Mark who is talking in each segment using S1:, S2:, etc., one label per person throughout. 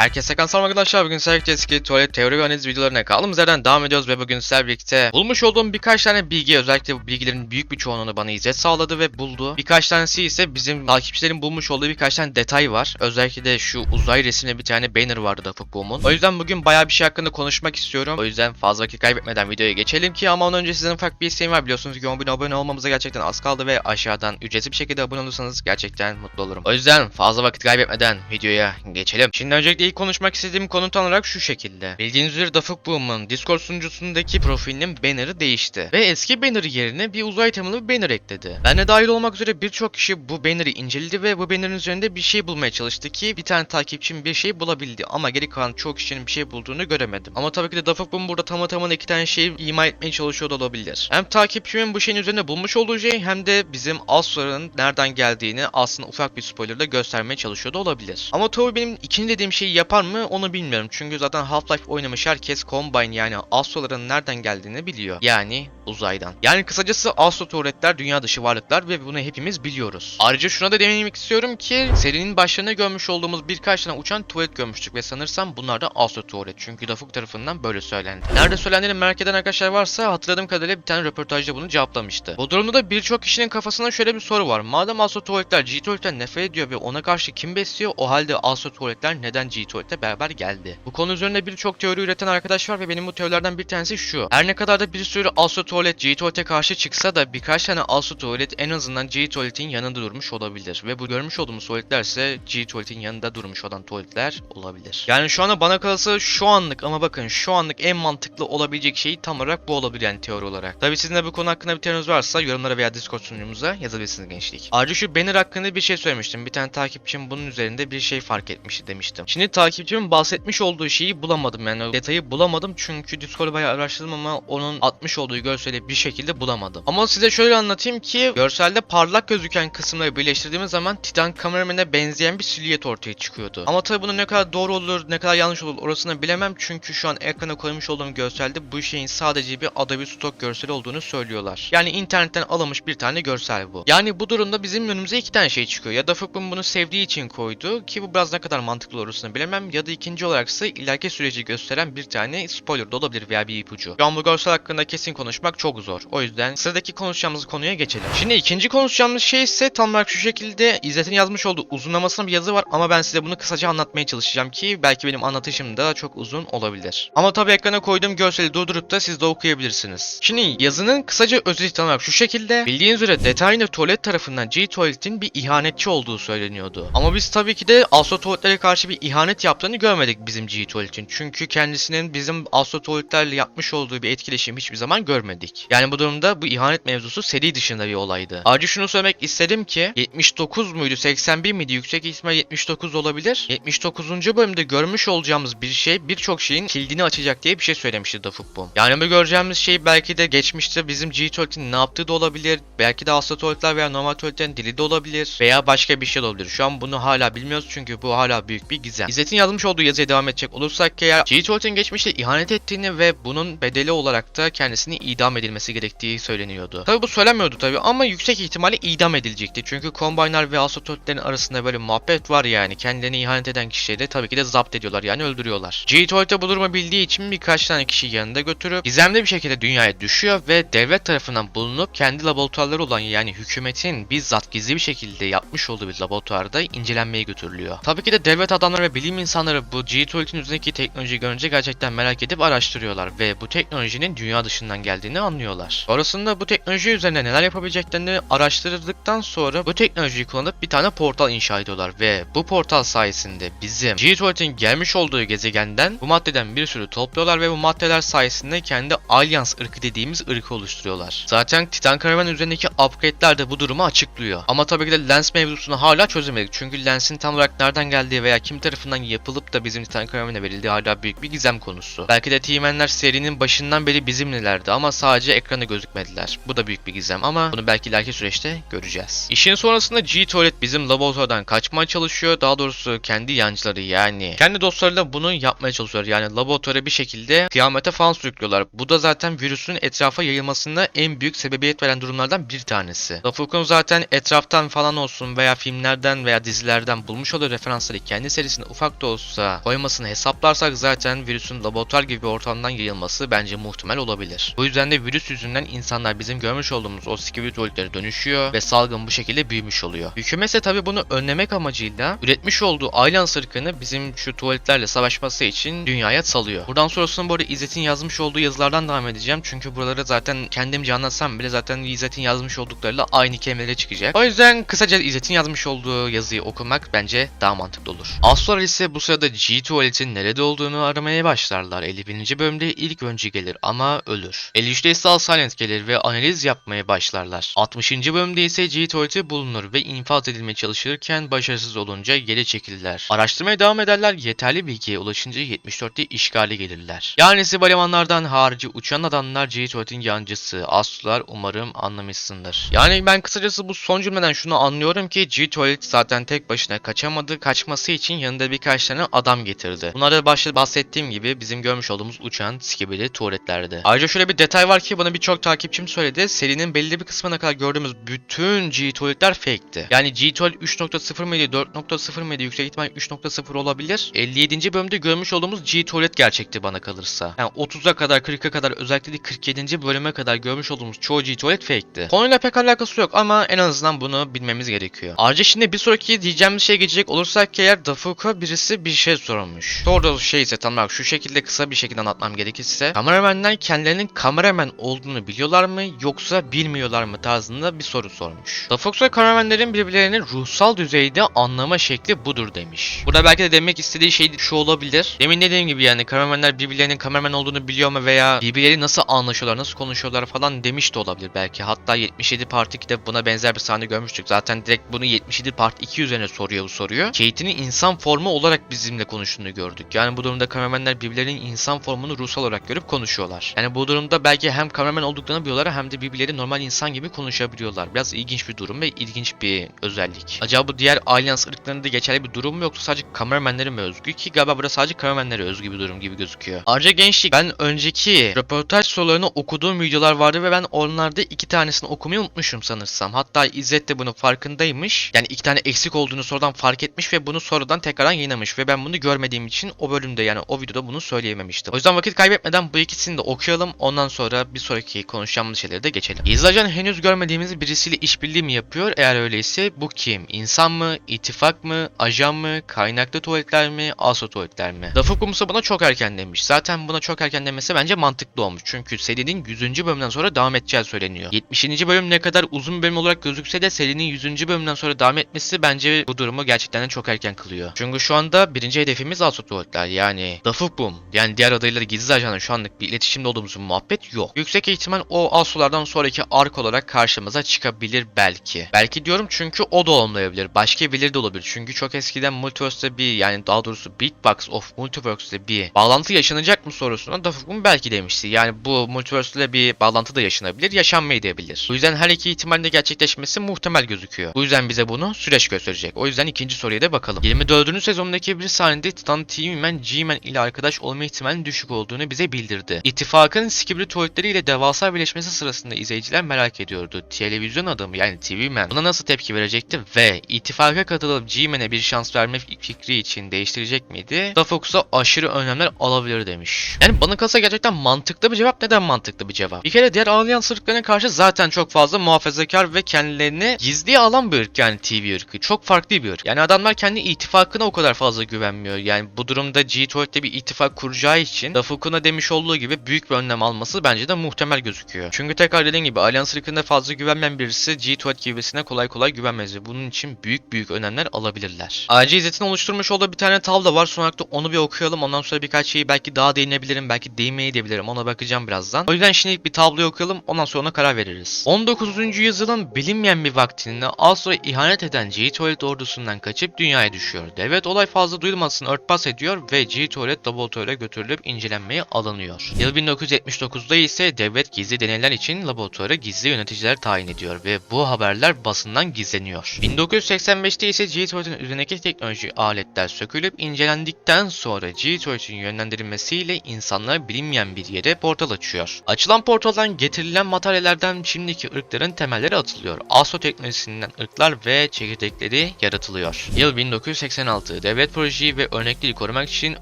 S1: Herkese kan arkadaşlar. Bugün sizlerle eski tuvalet teori ve analiz videolarına kaldığımız yerden devam ediyoruz ve bugün sizlerle birlikte bulmuş olduğum birkaç tane bilgi özellikle bu bilgilerin büyük bir çoğunluğunu bana İzzet sağladı ve buldu. Birkaç tanesi ise bizim takipçilerin bulmuş olduğu birkaç tane detay var. Özellikle de şu uzay resimli bir tane banner vardı da Boom'un. O yüzden bugün bayağı bir şey hakkında konuşmak istiyorum. O yüzden fazla vakit kaybetmeden videoya geçelim ki ama ondan önce sizden ufak bir isteğim var. Biliyorsunuz ki 10 bin abone olmamıza gerçekten az kaldı ve aşağıdan ücretsiz bir şekilde abone olursanız gerçekten mutlu olurum. O yüzden fazla vakit kaybetmeden videoya geçelim. Şimdi öncelikle ilk konuşmak istediğim konu tam olarak şu şekilde. Bildiğiniz üzere Dafuk Boom'un Discord sunucusundaki profilinin banner'ı değişti. Ve eski banner yerine bir uzay temalı bir banner ekledi. Ben de dahil olmak üzere birçok kişi bu banner'ı inceledi ve bu banner'ın üzerinde bir şey bulmaya çalıştı ki bir tane takipçim bir şey bulabildi. Ama geri kalan çok kişinin bir şey bulduğunu göremedim. Ama tabii ki de Dafuk Boom burada tamı tamına iki tane şeyi ima etmeye çalışıyor da olabilir. Hem takipçimin bu şeyin üzerinde bulmuş olduğu şey hem de bizim Astra'nın nereden geldiğini aslında ufak bir spoilerla göstermeye çalışıyor da olabilir. Ama tabii benim ikinci dediğim şeyi yapar mı onu bilmiyorum. Çünkü zaten Half-Life oynamış herkes Combine yani Astro'ların nereden geldiğini biliyor. Yani uzaydan. Yani kısacası Astro tuvaletler dünya dışı varlıklar ve bunu hepimiz biliyoruz. Ayrıca şuna da değinmek istiyorum ki serinin başlarına görmüş olduğumuz birkaç tane uçan tuvalet görmüştük ve sanırsam bunlar da Astro tuvalet. Çünkü Dafuk tarafından böyle söylendi. Nerede söylendiğini merak eden arkadaşlar varsa hatırladığım kadarıyla bir tane röportajda bunu cevaplamıştı. Bu durumda da birçok kişinin kafasında şöyle bir soru var. Madem Astro tuvaletler G tuvaletten nefret ediyor ve ona karşı kim besliyor o halde Astro tuvaletler neden G tuvaletle beraber geldi? Bu konu üzerinde birçok teori üreten arkadaş var ve benim bu teorilerden bir tanesi şu. Her ne kadar da bir sürü Astro tuvalet G tuvalete karşı çıksa da birkaç tane Astro tuvalet en azından G tuvaletin yanında durmuş olabilir. Ve bu görmüş olduğumuz tuvaletler ise G tuvaletin yanında durmuş olan tuvaletler olabilir. Yani şu anda bana kalırsa şu anlık ama bakın şu anlık en mantıklı olabilecek şey tam olarak bu olabilir yani teori olarak. Tabi sizin de bu konu hakkında bir teoriniz varsa yorumlara veya Discord sunucumuza yazabilirsiniz gençlik. Ayrıca şu banner hakkında bir şey söylemiştim. Bir tane takipçim bunun üzerinde bir şey fark etmişti demiştim. Şimdi takipçimin bahsetmiş olduğu şeyi bulamadım yani detayı bulamadım çünkü Discord'u bayağı araştırdım ama onun atmış olduğu görseli bir şekilde bulamadım. Ama size şöyle anlatayım ki görselde parlak gözüken kısımları birleştirdiğimiz zaman Titan kameramana benzeyen bir silüet ortaya çıkıyordu. Ama tabi bunu ne kadar doğru olur ne kadar yanlış olur orasını bilemem çünkü şu an ekrana koymuş olduğum görselde bu şeyin sadece bir Adobe Stock görseli olduğunu söylüyorlar. Yani internetten alınmış bir tane görsel bu. Yani bu durumda bizim önümüze iki tane şey çıkıyor. Ya da Fukun bunu sevdiği için koydu ki bu biraz ne kadar mantıklı olursun bilemem. Ya da ikinci olaraksa ileriki süreci gösteren bir tane spoiler da olabilir veya bir ipucu. Bu görsel hakkında kesin konuşmak çok zor. O yüzden sıradaki konuşacağımız konuya geçelim. Şimdi ikinci konuşacağımız şey ise tam olarak şu şekilde İzzet'in yazmış olduğu uzunlamasına bir yazı var ama ben size bunu kısaca anlatmaya çalışacağım ki belki benim anlatışım da çok uzun olabilir. Ama tabii ekrana koyduğum görseli durdurup da siz de okuyabilirsiniz. Şimdi yazının kısaca özeti tam olarak şu şekilde bildiğiniz üzere Detayner Tuvalet tarafından G Tuvalet'in bir ihanetçi olduğu söyleniyordu. Ama biz tabii ki de Astro Tuvaletlere karşı bir ihanet yaptığını görmedik bizim G Tuvalet'in. Çünkü kendisinin bizim Astro Tuvaletlerle yapmış olduğu bir etkileşim hiçbir zaman görmedik. Yani bu durumda bu ihanet mevzusu seri dışında bir olaydı. Ayrıca şunu söylemek istedim ki 79 muydu 81 miydi yüksek ihtimal 79 olabilir. 79. bölümde görmüş olacağımız bir şey birçok şeyin kilidini açacak diye bir şey söylemişti Dafuk Boom. Yani bu göreceğimiz şey belki de geçmişte bizim G ne yaptığı da olabilir. Belki de Astro Tuvaletler veya normal dili de olabilir. Veya başka bir şey de olabilir. Şu an bunu hala bilmiyoruz çünkü bu hala büyük bir gizem. İzzet'in yazmış olduğu yazıya devam edecek olursak eğer G Tuvalet'in geçmişte ihanet ettiğini ve bunun bedeli olarak da kendisini idam edilmesi gerektiği söyleniyordu. Tabi bu söylenmiyordu tabi ama yüksek ihtimalle idam edilecekti. Çünkü Combine'lar ve Astro Tuvaletlerin arasında böyle muhabbet var yani. Kendilerini ihanet eden kişiyi de tabii ki de zapt ediyorlar yani öldürüyorlar. G Tuvalet'e bu durumu bildiği için birkaç tane kişi yanında götürüp gizemli bir şekilde dünyaya düşüyor ve devlet tarafından bulunup kendi laboratuvarları olan yani hükümetin bizzat gizli bir şekilde yapmış olduğu bir laboratuvarda incelenmeye götürülüyor. Tabii ki de devlet adamları ve bilim insanları bu G Tuvalet'in üzerindeki teknolojiyi görünce gerçekten merak edip araştırıyorlar ve bu teknolojinin dünya dışından geldiğini anlıyorlar. Sonrasında bu teknoloji üzerine neler yapabileceklerini araştırdıktan sonra bu teknolojiyi kullanıp bir tane portal inşa ediyorlar ve bu portal sayesinde bizim G Tuvalet'in gelmiş olduğu gezegenden bu maddeden bir sürü topluyorlar ve bu maddeler sayesinde kendi Alliance ırkı dediğimiz ırkı oluşturuyorlar. Zaten Titan Karavan üzerindeki upgrade'ler de bu durumu açıklıyor. Ama tabii ki de lens mevzusunu hala çözemedik. Çünkü lensin tam olarak nereden geldiği veya kim tarafından yapılıp da bizim Titan Karavan'a verildiği hala büyük bir gizem konusu. Belki de T-Man'ler serinin başından beri bizimlelerdi ama sadece ekrana gözükmediler. Bu da büyük bir gizem ama bunu belki ileriki süreçte göreceğiz. İşin sonrasında G-Tuvalet bizim laboratuvardan kaçmaya çalışıyor. Daha doğrusu kendi yancıları yani. Kendi dostlarıyla bunu yapmaya çalışıyor. Yani laboratuvara bir şekilde kıyamete falan sürüklüyorlar. Bu da zaten virüsün etrafa yayılmasında en büyük sebebiyet veren durumlardan bir tanesi. Lafukun zaten etraftan falan olsun veya filmlerden veya dizilerden bulmuş olduğu referansları kendi serisinde ufak ufak da olsa koymasını hesaplarsak zaten virüsün laboratuvar gibi bir ortamdan yayılması bence muhtemel olabilir. Bu yüzden de virüs yüzünden insanlar bizim görmüş olduğumuz o skibidi tuvaletlere dönüşüyor ve salgın bu şekilde büyümüş oluyor. Hükümet ise tabi bunu önlemek amacıyla üretmiş olduğu Aylan ırkını bizim şu tuvaletlerle savaşması için dünyaya salıyor. Buradan sonrasında bu arada İzzet'in yazmış olduğu yazılardan devam edeceğim. Çünkü buraları zaten kendimce anlatsam bile zaten İzzet'in yazmış olduklarıyla aynı kelimelere çıkacak. O yüzden kısaca İzzet'in yazmış olduğu yazıyı okumak bence daha mantıklı olur. Sonra ise bu sırada G tuvaletin nerede olduğunu aramaya başlarlar. 51. bölümde ilk önce gelir ama ölür. 53'te ise Silent gelir ve analiz yapmaya başlarlar. 60. bölümde ise G tuvaleti bulunur ve infaz edilmeye çalışırken başarısız olunca geri çekilirler. Araştırmaya devam ederler yeterli bilgiye ulaşınca 74'te işgali gelirler. Yani Sibalemanlardan harici uçan adamlar G tuvaletin yancısı. Aslılar umarım anlamışsındır. Yani ben kısacası bu son cümleden şunu anlıyorum ki G tuvalet zaten tek başına kaçamadı. Kaçması için yanında birkaç tane adam getirdi. Bunlar da başta bahsettiğim gibi bizim görmüş olduğumuz uçan skibidi tuvaletlerdi. Ayrıca şöyle bir detay var ki bana birçok takipçim söyledi. Serinin belli bir kısmına kadar gördüğümüz bütün G tuvaletler fake'ti. Yani G tuvalet 3.0 mıydı 4.0 mıydı yüksek ihtimal 3.0 olabilir. 57. bölümde görmüş olduğumuz G tuvalet gerçekti bana kalırsa. Yani 30'a kadar 40'a kadar özellikle de 47. bölüme kadar görmüş olduğumuz çoğu G tuvalet fake'ti. Konuyla pek alakası yok ama en azından bunu bilmemiz gerekiyor. Ayrıca şimdi bir sonraki diyeceğimiz şeye geçecek olursak ki eğer Dafuka birisi bir şey sormuş. Sorduğu şey ise tam şu şekilde kısa bir şekilde anlatmam gerekirse kameramanlar kendilerinin kameraman olduğunu biliyorlar mı yoksa bilmiyorlar mı tarzında bir soru sormuş. Dafox ve kameramanların birbirlerini ruhsal düzeyde anlama şekli budur demiş. Burada belki de demek istediği şey şu olabilir. Demin dediğim gibi yani kameramanlar birbirlerinin kameraman olduğunu biliyor mu veya birbirleri nasıl anlaşıyorlar, nasıl konuşuyorlar falan demiş de olabilir belki. Hatta 77 Part 2'de buna benzer bir sahne görmüştük. Zaten direkt bunu 77 Part 2 üzerine soruyor bu soruyu. Kate'inin insan formu olarak bizimle konuştuğunu gördük. Yani bu durumda kameramanlar birbirlerinin insan formunu ruhsal olarak görüp konuşuyorlar. Yani bu durumda belki hem kameraman olduklarını biliyorlar hem de birbirleri normal insan gibi konuşabiliyorlar. Biraz ilginç bir durum ve ilginç bir özellik. Acaba bu diğer Alliance ırklarında geçerli bir durum mu yoksa sadece kameramanlara mı özgü ki galiba burada sadece kameramanlara özgü bir durum gibi gözüküyor. Ayrıca gençlik ben önceki röportaj sorularını okuduğum videolar vardı ve ben onlarda iki tanesini okumayı unutmuşum sanırsam. Hatta İzzet de bunun farkındaymış. Yani iki tane eksik olduğunu sonradan fark etmiş ve bunu sonradan tekrardan yayınlamış ve ben bunu görmediğim için o bölümde yani o videoda bunu söyleyememiştim. O yüzden vakit kaybetmeden bu ikisini de okuyalım. Ondan sonra bir sonraki konuşacağımız şeyleri de geçelim. İzlacan henüz görmediğimiz birisiyle işbirliği mi yapıyor? Eğer öyleyse bu kim? İnsan mı? İttifak mı? Ajan mı? Kaynaklı tuvaletler mi? Aso tuvaletler mi? Dafukumsa buna çok erken demiş. Zaten buna çok erken demesi bence mantıklı olmuş. Çünkü serinin 100. bölümden sonra devam edeceği söyleniyor. 70. bölüm ne kadar uzun bir bölüm olarak gözükse de serinin 100. bölümden sonra devam etmesi bence bu durumu gerçekten de çok erken kılıyor. Çünkü şu anda birinci hedefimiz Aso tuvaletler. Yani Dafukbum. Yani diğer adıyla gizli ajanla şu anlık bir iletişimde olduğumuz bir muhabbet yok. Yüksek ihtimal o Aso'lardan sonraki ark olarak karşımıza çıkabilir belki. Belki diyorum çünkü o da olmayabilir. Başka birileri de olabilir. Çünkü çok eskiden Multiverse'de bir yani daha doğrusu Big Box of Multiverse'de bir bağlantı yaşanacak mı sorusuna Dafukbum belki demişti. Yani bu Multiverse'le bir bağlantı da yaşanabilir, yaşanmayabilir. Bu yüzden her iki ihtimalde gerçekleşmesi muhtemel gözüküyor. Bu yüzden bize bunu süreç gösterecek. O yüzden ikinci soruya da bakalım. 24. sezondaki bir sahnede Titan TV-Man G-Man ile arkadaş olma ihtimalinin düşük olduğunu bize bildirdi. İttifakın Skibidi tuvaletleriyle devasa birleşmesi sırasında izleyiciler merak ediyordu. Televizyon adamı yani TV-Man buna nasıl tepki verecekti ve ittifaka katılıp G-Man'e bir şans verme fikri için değiştirecek miydi? Da Fox'a aşırı önlemler alabilir demiş. Yani bana kalsa gerçekten mantıklı bir cevap. Neden mantıklı bir cevap? Bir kere diğer Alliance ırklarına karşı zaten çok fazla muhafazakar ve kendilerini gizliye alan bir ırk yani TV ırkı. Çok farklı bir ırk. Yani adamlar kendi ittifakına o kadar fazla güvenmiyor. Yani bu durumda G-Tuvalet'te bir ittifak kuracağı için Dafukuna demiş olduğu gibi büyük bir önlem alması bence de muhtemel gözüküyor. Çünkü tekrar dediğim gibi Alliance ırkında fazla güvenmeyen birisi G-Tuvalet gibisine kolay kolay güvenmez ve bunun için büyük büyük önlemler alabilirler. Ayrıca İzzet'in oluşturmuş olduğu bir tane tablo var. Son olarak onu bir okuyalım. Ondan sonra birkaç şeyi belki daha değinebilirim. Belki değinmeyebilirim. Ona bakacağım birazdan. O yüzden şimdilik bir tabloyu okuyalım. Ondan sonra ona karar veririz. 19. yüzyılın bilinmeyen bir vaktinde Astro'ya ihanet eden G-Tuvalet ordusundan kaçıp dünyaya düşüyor. Devlet olay fazla duyulmasını örtbas ediyor ve G-Tuvalet laboratuvara götürülüp incelenmeye alınıyor. Yıl 1979'da ise devlet gizli deneyler için laboratuvara gizli yöneticiler tayin ediyor ve bu haberler basından gizleniyor. 1985'te ise G-Tuvalet'in üzerindeki teknoloji aletler sökülüp incelendikten sonra G-Tuvalet'in yönlendirilmesiyle insanlara bilinmeyen bir yere portal açıyor. Açılan portaldan getirilen materyallerden şimdiki ırkların temelleri atılıyor. Astro teknolojisinden ırklar ve çekirdekleri yaratılıyor. Yıl 1986. Devlet devlet projeyi ve örnekleri korumak için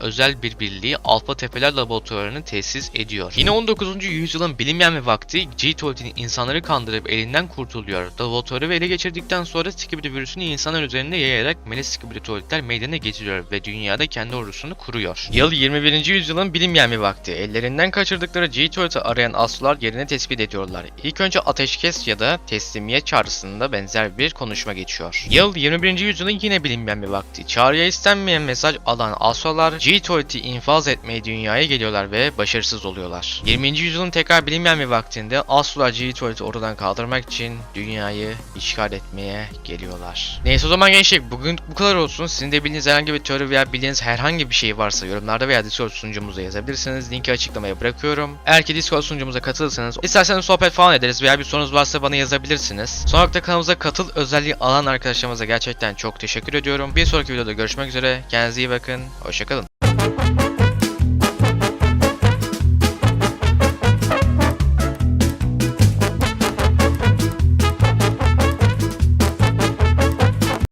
S1: özel bir birliği Alfa Tepeler Laboratuvarı'nı tesis ediyor. Yine 19. yüzyılın bilinmeyen bir vakti G-Tolt'in insanları kandırıp elinden kurtuluyor. Laboratuvarı ve ele geçirdikten sonra Skibidi virüsünü insanlar üzerinde yayarak Melis Skibidi tuvaletler meydana getiriyor ve dünyada kendi ordusunu kuruyor. Yıl 21. yüzyılın bilinmeyen bir vakti. Ellerinden kaçırdıkları G-Tolt'u arayan aslılar yerini tespit ediyorlar. İlk önce ateşkes ya da teslimiyet çağrısında benzer bir konuşma geçiyor. Yıl 21. yüzyılın yine bilinmeyen bir vakti. Çağrıya istenmeyen mesaj alan aslılar G-Tolt'i infaz etmeye dünyaya geliyorlar ve başarısız oluyorlar. 20. yüzyılın tekrar bilinmeyen bir vaktinde aslılar G-Tolt'i oradan kaldırmak için dünyayı işgal etmeye geliyorlar. Neyse o zaman gençlik bugün bu kadar olsun. Sizin de bildiğiniz herhangi bir teori veya bildiğiniz herhangi bir şey varsa yorumlarda veya Discord sunucumuza yazabilirsiniz. Linki açıklamaya bırakıyorum. Eğer ki Discord sunucumuza katılırsanız isterseniz sohbet falan ederiz veya bir sorunuz varsa bana yazabilirsiniz. Son olarak da kanalımıza katıl özelliği alan arkadaşlarımıza gerçekten çok teşekkür ediyorum. Bir sonraki videoda görüşmek üzere. Kendinize iyi bakın. Hoşçakalın.